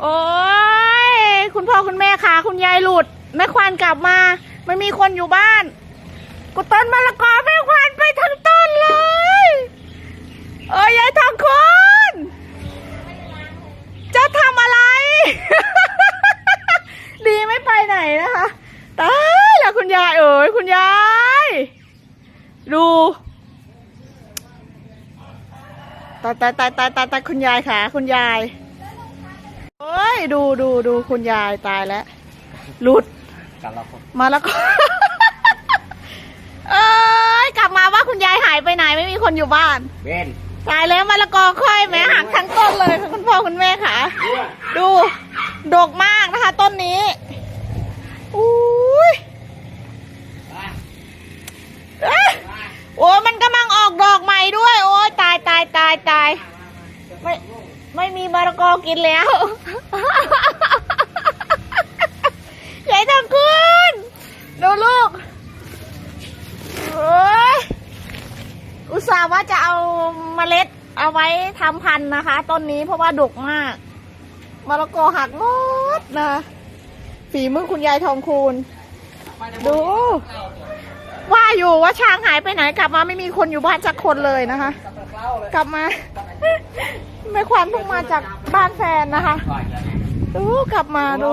โอ้ยคุณพ่อคุณแม่ขาคุณยายหลุด แม่ควานกลับมาไม่มีคนอยู่บ้าน กูต้นมะละกอแม่ควานไปทั้งต้นเลยเอ้ยยายทองคุณจะทำอะไร ดีไม่ไปไหนนะคะตายแล้วคุณยายเอ๋ยคุณยาย ดูตายตายตายตายตายคุณยายค่ะ คุณยาย ดูดูดูคุณยายตายแล้วหลุดกันเราคนมาแล้วก็ เอ้ยกลับมาว่าคุณยายหายไปไหนไม่มีคนอยู่บ้านเบนตายแล้วมะละกอค่อยแม้หักทั้งต้นเลยค่ะคุณพ่อคุณแม่ค่ะ ดูดกมากนะคะ ต้นนี้อุ้ยเอ๊ะโอ้ยมันกำลังออกดอกใหม่ด้วย โอ้ยตายตายตายตายไม่ไม่มีมะละกอกินแล้ว อุตส่าห์ว่าจะเอาเมล็ดเอาไว้ทำพันธุ์นะคะ ต้นนี้เพราะว่าดกมากมะละกอหักหมดนะฝีมือคุณยายทองคูณ ดู ว่าอยู่ว่าช้างหายไปไหนกลับมาไม่มีคนอยู่บ้านสักคนเลยนะคะ กลับมาแม่ควานเพิ่งมาจากบ้านแฟนนะคะดูกลับมาดู